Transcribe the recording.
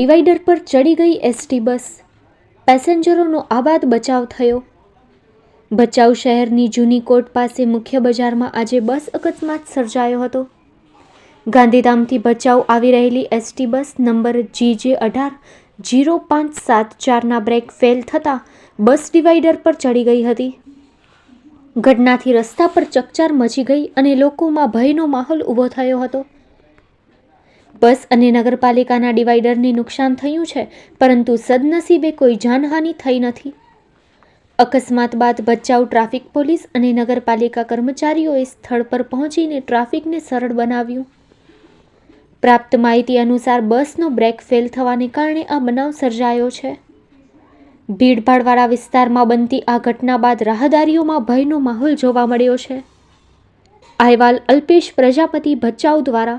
Divider પર ચડી ગઈ એસટી બસ. પેસેન્જરોનો આબાદ બચાવ થયો. ભચાઉ શહેરની જૂની કોર્ટ પાસે મુખ્ય બજારમાં આજે બસ અકસ્માત સર્જાયો હતો. ગાંધીધામથી ભચાઉ આવી રહેલી એસટી બસ નંબર જીજે અઢાર જીરો પાંચ સાત ચારના બ્રેક ફેલ થતાં બસ ડિવાઈડર પર ચડી ગઈ હતી. ઘટનાથી રસ્તા પર ચકચાર મચી ગઈ અને લોકોમાં ભયનો માહોલ ઊભો થયો હતો. બસ અને નગરપાલિકાના ડિવાઈડરને નુકસાન થયું છે, પરંતુ સદનસીબે કોઈ જાનહાનિ થઈ નથી. અકસ્માત બાદ ભચાઉ ટ્રાફિક પોલીસ અને નગરપાલિકા કર્મચારીઓએ સ્થળ પર પહોંચીને ટ્રાફિકને સરળ બનાવ્યું. પ્રાપ્ત માહિતી અનુસાર બસનો બ્રેક ફેલ થવાને કારણે આ બનાવ સર્જાયો છે. ભીડભાડવાળા વિસ્તારમાં બનતી આ ઘટના બાદ રાહદારીઓમાં ભયનો માહોલ જોવા મળ્યો છે. અહેવાલ અલ્પેશ પ્રજાપતિ ભચાઉ દ્વારા